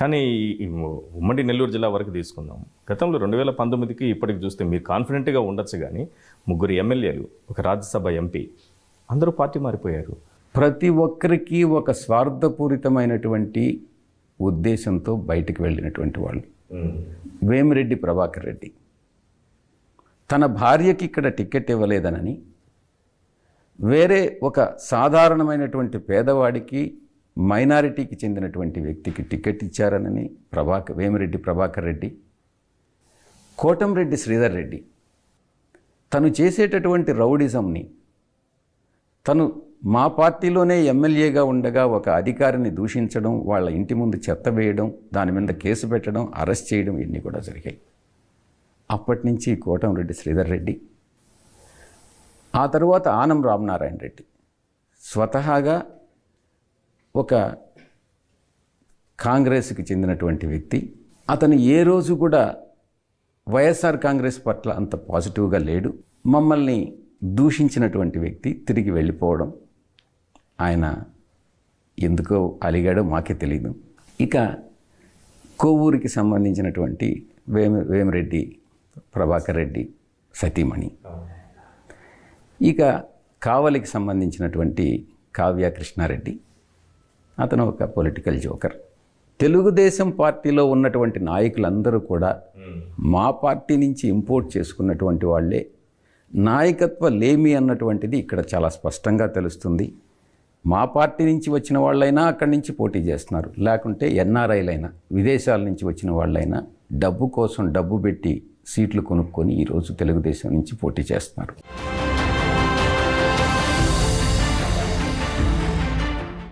కానీ ఉమ్మడి నెల్లూరు జిల్లా వరకు తీసుకుందాం. గతంలో రెండు వేల పంతొమ్మిదికి ఇప్పటికి చూస్తే మీరు కాన్ఫిడెంట్గా ఉండొచ్చు కానీ ముగ్గురు ఎమ్మెల్యేలు ఒక రాజ్యసభ ఎంపీ అందరూ పార్టీ మారిపోయారు. ప్రతి ఒక్కరికి ఒక స్వార్థపూరితమైనటువంటి ఉద్దేశంతో బయటికి వెళ్ళినటువంటి వాళ్ళు. వేమిరెడ్డి ప్రభాకర్ రెడ్డి. తన భార్యకి ఇక్కడ టికెట్ ఇవ్వలేదనని వేరే ఒక సాధారణమైనటువంటి పేదవాడికి మైనారిటీకి చెందినటువంటి వ్యక్తికి టికెట్ ఇచ్చారనని ప్రభాకర్ వేమిరెడ్డి ప్రభాకర్ రెడ్డి కోటంరెడ్డి శ్రీధర్ రెడ్డి. తను చేసేటటువంటి రౌడిజంని తను మా పార్టీలోనే ఎమ్మెల్యేగా ఉండగా ఒక అధికారిని దూషించడం వాళ్ళ ఇంటి ముందు చెత్త వేయడం దాని మీద కేసు పెట్టడం అరెస్ట్ చేయడం ఇవన్నీ కూడా జరిగాయి. అప్పటి నుంచి కోటంరెడ్డి శ్రీధర్ రెడ్డి ఆ తరువాత ఆనం రామనారాయణ రెడ్డి. స్వతహాగా ఒక కాంగ్రెస్కి చెందినటువంటి వ్యక్తి. అతను ఏ రోజు కూడా వైఎస్ఆర్ కాంగ్రెస్ పట్ల అంత పాజిటివ్గా లేడు. మమ్మల్ని దూషించినటువంటి వ్యక్తి తిరిగి వెళ్ళిపోవడం ఆయన ఎందుకో అలిగాడో మాకే తెలియదు ఇక కొవ్వూరికి సంబంధించినటువంటి వేమ వేమిరెడ్డి ప్రభాకర్ రెడ్డి సతీమణి. ఇక కావలికి సంబంధించినటువంటి కావ్య కృష్ణారెడ్డి అతను ఒక పొలిటికల్ జోకర్ తెలుగుదేశం పార్టీలో ఉన్నటువంటి నాయకులందరూ కూడా మా పార్టీ నుంచి ఇంపోర్ట్ చేసుకున్నటువంటి వాళ్ళే. నాయకత్వ లేమి అన్నటువంటిది ఇక్కడ చాలా స్పష్టంగా తెలుస్తుంది. మా పార్టీ నుంచి వచ్చిన వాళ్ళైనా అక్కడి నుంచి పోటీ చేస్తున్నారు. లేకుంటే ఎన్ఆర్ఐలైనా విదేశాల నుంచి వచ్చిన వాళ్ళైనా డబ్బు కోసం డబ్బు పెట్టి సీట్లు కొనుక్కొని ఈరోజు తెలుగుదేశం నుంచి పోటీ చేస్తున్నారు.